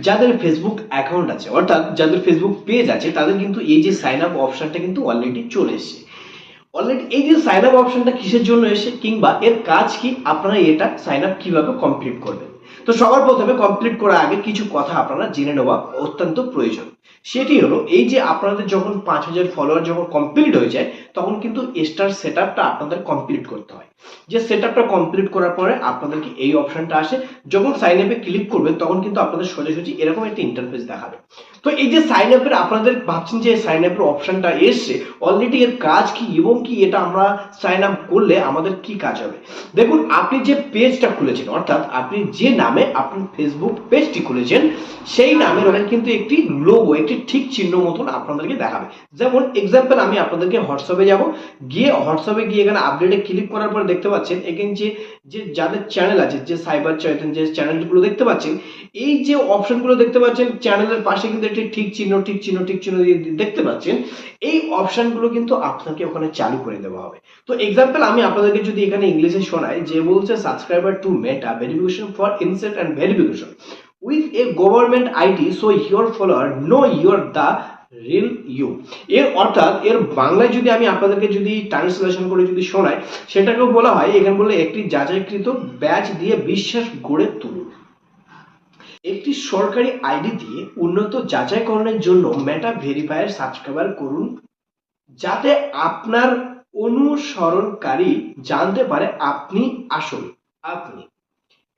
যাদের Facebook account আছে, অর্থাৎ যাদের ফেসবুক পেজ আছে, তাদের কিন্তু এই যে সাইন আপ অপশনটা কিন্তু অলরেডি চলে এসেছে। অলরেডি এই যে সাইন আপ অপশনটা কিসের জন্য এসে কিংবা এর কাজ কি, আপনারা এটা সাইন আপ কীভাবে কমপ্লিট করবেন? তো সবার প্রথমে কমপ্লিট করার আগে কিছু কথা আপনারা জেনে নেওয়া অত্যন্ত প্রয়োজন। সেটি হলো, এই যে আপনাদের যখন পাঁচ হাজার ফলোয়ার যখন কমপ্লিট হয়ে যায়, তখন কিন্তু স্টার সেট আপনাদের কমপ্লিট করতে হয়। যে সেট আপটা কমপ্লিট করার পরে আপনাদেরকে এই অপশনটা আসে? যখন সাইন আপে ক্লিক করবেন তখন কিন্তু আপনাদের সোজাসুজি এরকম একটা ইন্টারফেস দেখাবে। তো এই যে সাইন আপের আপনাদের ভাবছেন যে সাইন আপের অপশনটা এসছে অলরেডি এর কাজ কি এবং কি এটা আমরা সাইন আপ করলে আমাদের কি কাজ হবে? দেখুন, আপনি যে পেজটা খুলেছেন, অর্থাৎ আপনি যে নামে আপনি ফেসবুক পেজটি খুলেছেন, সেই নামের ওখানে কিন্তু একটি লোগো একটি ঠিক চিহ্ন মতন আপনাদেরকে দেখাবে। যেমন এক্সাম্পল আমি আপনাদেরকে হোয়াটসঅ্যাপে যাব, গিয়ে হোয়াটসঅ্যাপে গিয়ে এখানে আপডেটে ক্লিক করার পর দেখতে পাচ্ছেন এখানে যে যে যাদের চ্যানেল আছে, যে সাইবার চৈতন যে চ্যানেলগুলো দেখতে পাচ্ছেন, এই যে অপশনগুলো দেখতে পাচ্ছেন চ্যানেলের পাশে কিন্তু একটি ঠিক চিহ্ন ঠিক চিহ্ন ঠিক চিহ্ন দিয়ে দেখতে পাচ্ছেন, এই অপশনগুলো কিন্তু আপনাকে ওখানে চালু করে দেওয়া হবে। তো এক্সাম্পল আমি আপনাদেরকে যদি এখানে ইংলিশে শোনাই, যে বলছে subscriber to Meta verification for inset and verification with a government ID so your follower know your the reel you. এর অর্থাৎ এর বাংলায় যদি আমি আপনাদেরকে যদি ট্রান্সলেশন করে যদি শোনাই, সেটাকেও বলা হয়, এখানে বলে একটি যাচাইকৃত ব্যাচ দিয়ে বিশ্বাস গড়ে তুলুন। একটি সরকারি আইডি দিয়ে উন্নত যাচাইকরণের জন্য মেটা ভেরিফায়ার সাবস্ক্রাইবার করুন, যাতে আপনার অনুসরণকারী জানতে পারে আপনি আসল, আপনি।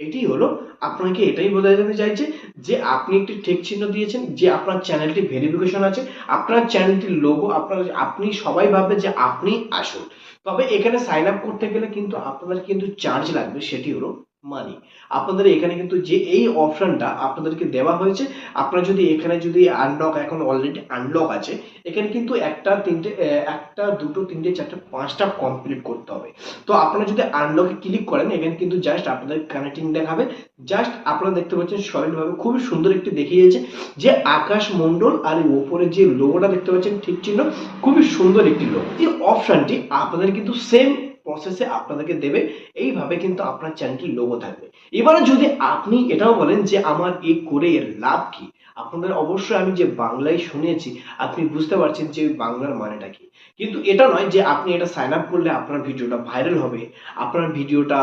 এটি হলো, আপনাকে এটাই বোঝাতে চাইছে যে আপনি একটি ঠিক চিহ্ন দিয়েছেন, যে আপনার চ্যানেলটি ভেরিফিকেশন আছে, আপনার চ্যানেলটির লোগো আপনার আপনি সবাই ভাববে যে আপনি আসুন তবে এখানে সাইন আপ করতে গেলে কিন্তু আপনাদের কিন্তু চার্জ লাগবে, সেটি হলো মানি আপনাদের এখানে কিন্তু যে এই অপশনটা আপনাদেরকে দেওয়া হয়েছে, আপনারা যদি এখানে যদি আনলক এখন অলরেডি আনলক আছে, এখানে কিন্তু একটা, তিনটে একটা, দুটো, তিনটে, চারটে, পাঁচটা কমপ্লিট করতে হবে। তো আপনারা যদি আনলকে ক্লিক করেন, এখানে কিন্তু জাস্ট আপনাদের কানেক্টিং দেখাবে। জাস্ট আপনারা দেখতে পাচ্ছেন সলিডভাবে খুবই সুন্দর একটি দেখিয়েছে যে আকাশ মণ্ডল আর এই ওপরে যে লোগোটা দেখতে পাচ্ছেন ঠিক চিহ্ন, খুবই সুন্দর একটি লোগো এই অপশনটি আপনাদের কিন্তু সেম প্রসেসে আপনাদেরকে দেবে, এইভাবে কিন্তু আপনার চ্যানেলটি লোগো থাকবে। এবারে যদি আপনি এটাও বলেন যে আমার এই করে এর লাভ কি, আপনাদের অবশ্যই আমি যে বাংলায় শুনেছি, আপনি বুঝতে পারছেন যে বাংলার মানেটা কি। কিন্তু এটা নয় যে আপনি এটা সাইন আপ করলে আপনার ভিডিওটা ভাইরাল হবে, আপনার ভিডিওটা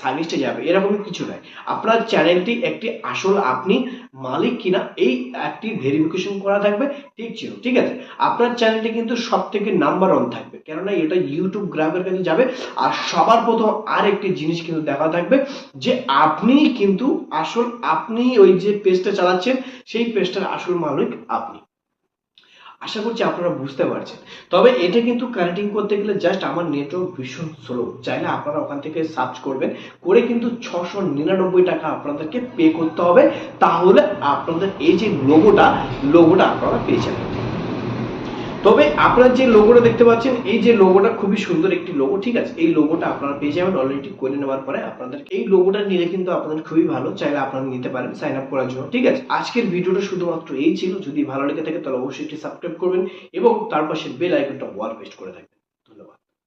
সার্ভিসটা যাবে এরকম কিছু নয় আপনার চ্যানেলটি একটি আসল আপনি মালিক কিনা, এই একটি ভেরিফিকেশন করা থাকবে, ঠিক ছিল, ঠিক আছে? আপনার চ্যানেলটি কিন্তু সব থেকে নাম্বার ওয়ান থাকবে, কেননা এটা ইউটিউব গ্রাহকের কাছে যাবে, আর সবার প্রথম আর একটি জিনিস কিন্তু দেখা থাকবে, যে আপনি কিন্তু আসল, আপনি ওই যে পেজটা চালাচ্ছেন, সেই পেজটার আসল মালিক আপনি। আশা করছি আপনারা বুঝতে পারছেন। তবে এটা কিন্তু কানেক্টিং করতে গেলে জাস্ট আমার নেটওয়ার্ক ভীষণ স্লো চাইলে আপনারা ওখান থেকে সার্চ করবেন। করে কিন্তু ছশো নিরানব্বই টাকা আপনাদেরকে পে করতে হবে। তাহলে আপনাদের এই যে লোগোটা লোগোটা আপনারা পেয়ে যাবেন। তবে আপনার যে লোগোটা দেখতে পাচ্ছেন, এই যে লোগোটা খুবই সুন্দর একটি লোগো ঠিক আছে? এই লোগোটা আপনারা পেয়ে যাবেন অলরেডি করে নেওয়ার পরে আপনাদের এই লোগোটা নিলে কিন্তু আপনাদের খুবই ভালো, চাইলে আপনারা নিতে পারেন সাইন আপ করার জন্য, ঠিক আছে? আজকের ভিডিওটা শুধুমাত্র এই ছিল, যদি ভালো লেগে থাকে তাহলে অবশ্যই একটি সাবস্ক্রাইব করবেন এবং তার পাশে বেল আইকনটা ওয়াল পেস্ট করে থাকবেন।